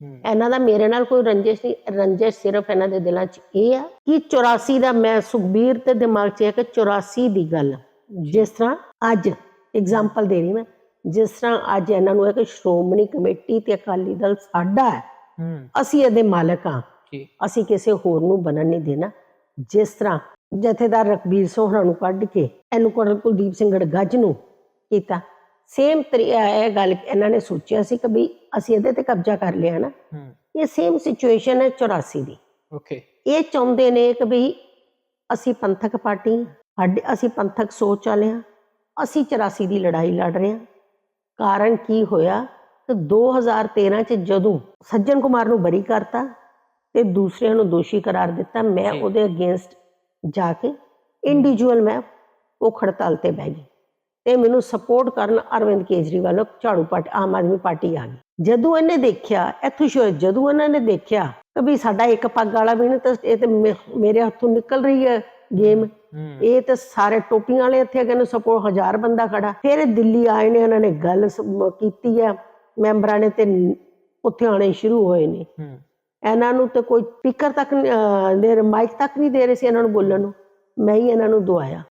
ਹੂੰ। ਇਹਨਾਂ ਦਾ ਮੇਰੇ ਨਾਲ ਕੋਈ ਰੰਜਿਸ਼ ਨਹੀਂ ਰੰਜਿਸ਼ ਸਿਰਫ ਇਹਨਾਂ ਦੇ ਦਿਲਾਂ 'ਚ ਇਹ ਆ ਕਿ 84 ਦਾ ਮੈਂ ਸੁਖਬੀਰ ਤੇ ਦਿਮਾਗ 'ਚ ਹੈ ਕਿ 84 ਦੀ ਗੱਲ ਜਿਸ ਤਰ੍ਹਾਂ ਅੱਜ ਐਗਜ਼ਾਮਪਲ ਦੇ ਰਹੀ ਮੈਂ ਜਿਸ ਤਰ੍ਹਾਂ ਅੱਜ ਇਹਨਾਂ ਨੂੰ ਹੈ ਕਿ ਸ਼੍ਰੋਮਣੀ ਕਮੇਟੀ ਤੇ ਅਕਾਲੀ ਦਲ ਸਾਡਾ ਹੈ ਹੂੰ। ਅਸੀਂ ਇਹਦੇ ਮਾਲਕ ਹਾਂ। ਜੀ। ਅਸੀਂ ਕਿਸੇ ਹੋਰ ਨੂੰ ਬਣਨ ਨਹੀਂ ਦੇਣਾ। ਜਿਸ ਤਰ੍ਹਾਂ ਜਥੇਦਾਰ ਰਕਬੀਰ ਸਿੰਘ ਹੋਰਾਂ ਨੂੰ ਕੱਢ ਕੇ ਇਹਨੂੰ ਕਰਨਲ ਕੁਲਦੀਪ ਸਿੰਘ ਗੜਗੱਜ ਨੂੰ ਕੀਤਾ ਸੇਮ ਇਹ ਗੱਲ ਇਹਨਾਂ ਨੇ ਸੋਚਿਆ ਸੀ ਕਿ ਵੀ ਅਸੀਂ ਇਹਦੇ ਤੇ ਕਬਜ਼ਾ ਕਰ ਲਿਆ ਨਾ। ਹੂੰ। ਇਹ ਸੇਮ ਸਿਚੁਏਸ਼ਨ ਹੈ 84 ਦੀ। ਓਕੇ ਇਹ ਚਾਹੁੰਦੇ ਨੇ ਕਿ ਵੀ ਅਸੀਂ ਪੰਥਕ ਪਾਰਟੀ ਸਾਡੇ ਅਸੀਂ ਪੰਥਕ ਸੋਚ ਵਾਲੇ ਹਾਂ ਅਸੀਂ 84 ਦੀ ਲੜਾਈ ਲੜ ਰਹੇ ਹਾਂ। ਕਾਰਨ ਕੀ ਹੋਇਆ ਕਿ 2013 ਚ ਜਦੋਂ ਸੱਜਣ ਕੁਮਾਰ ਨੂੰ ਬਰੀ ਕਰਤਾ ਤੇ ਦੂਸਰਿਆਂ ਨੂੰ ਦੋਸ਼ੀ ਕਰਾਰ ਦਿੱਤਾ ਮੈਂ। ਉਹਦੇ ਅਗੇਂਸਟ ਜਾ ਕੇ ਇੰਡੀਵਿਜੂਅਲ ਮੈਂ ਉਹ ਹੜਤਾਲ ਤੇ ਬਹਿ ਗਈ। ਤੇ ਮੈਨੂੰ ਸਪੋਰਟ ਕਰਨ ਅਰਵਿੰਦ ਕੇਜਰੀਵਾਲ ਝਾੜੂ ਪਾਰਟੀ ਆਮ ਆਦਮੀ ਪਾਰਟੀ ਆ ਗਈ। ਜਦੋਂ ਇਹਨੇ ਦੇਖਿਆ ਇੱਥੋਂ ਸ਼ੋ ਜਦੋਂ ਇਹਨਾਂ ਨੇ ਦੇਖਿਆ ਕਿ ਵੀ ਸਾਡਾ ਇੱਕ ਪੱਗ ਵਾਲਾ ਵੀ ਨਹੀਂ ਤਾਂ ਇਹ ਤੇ ਮੇਰੇ ਹੱਥੋਂ ਨਿਕਲ ਰਹੀ ਹੈ ਗੇਮ। ਇਹ ਤਾਂ ਸਾਰੇ ਟੋਪੀਆਂ ਵਾਲੇ ਇੱਥੇ ਨੂੰ ਸਪੋਰਟ ਹਜ਼ਾਰ ਬੰਦਾ ਖੜਾ। ਫਿਰ ਦਿੱਲੀ ਆਏ ਨੇ ਇਹਨਾਂ ਨੇ ਗੱਲ ਕੀਤੀ ਹੈ। ਮੈਂਬਰਾਂ ਨੇ ਤੇ ਉੱਥੇ ਆਣੇ ਸ਼ੁਰੂ ਹੋਏ ਨੇ। ਇਹਨਾਂ ਨੂੰ ਤੇ ਕੋਈ ਸਪੀਕਰ ਤੱਕ ਦੇ ਮਾਈਕ ਤੱਕ ਨਹੀਂ ਦੇ ਰਹੇ ਸੀ ਇਹਨਾਂ ਨੂੰ ਬੋਲਣ ਨੂੰ। ਮੈਂ ਹੀ ਇਹਨਾਂ ਨੂੰ ਦਵਾਇਆ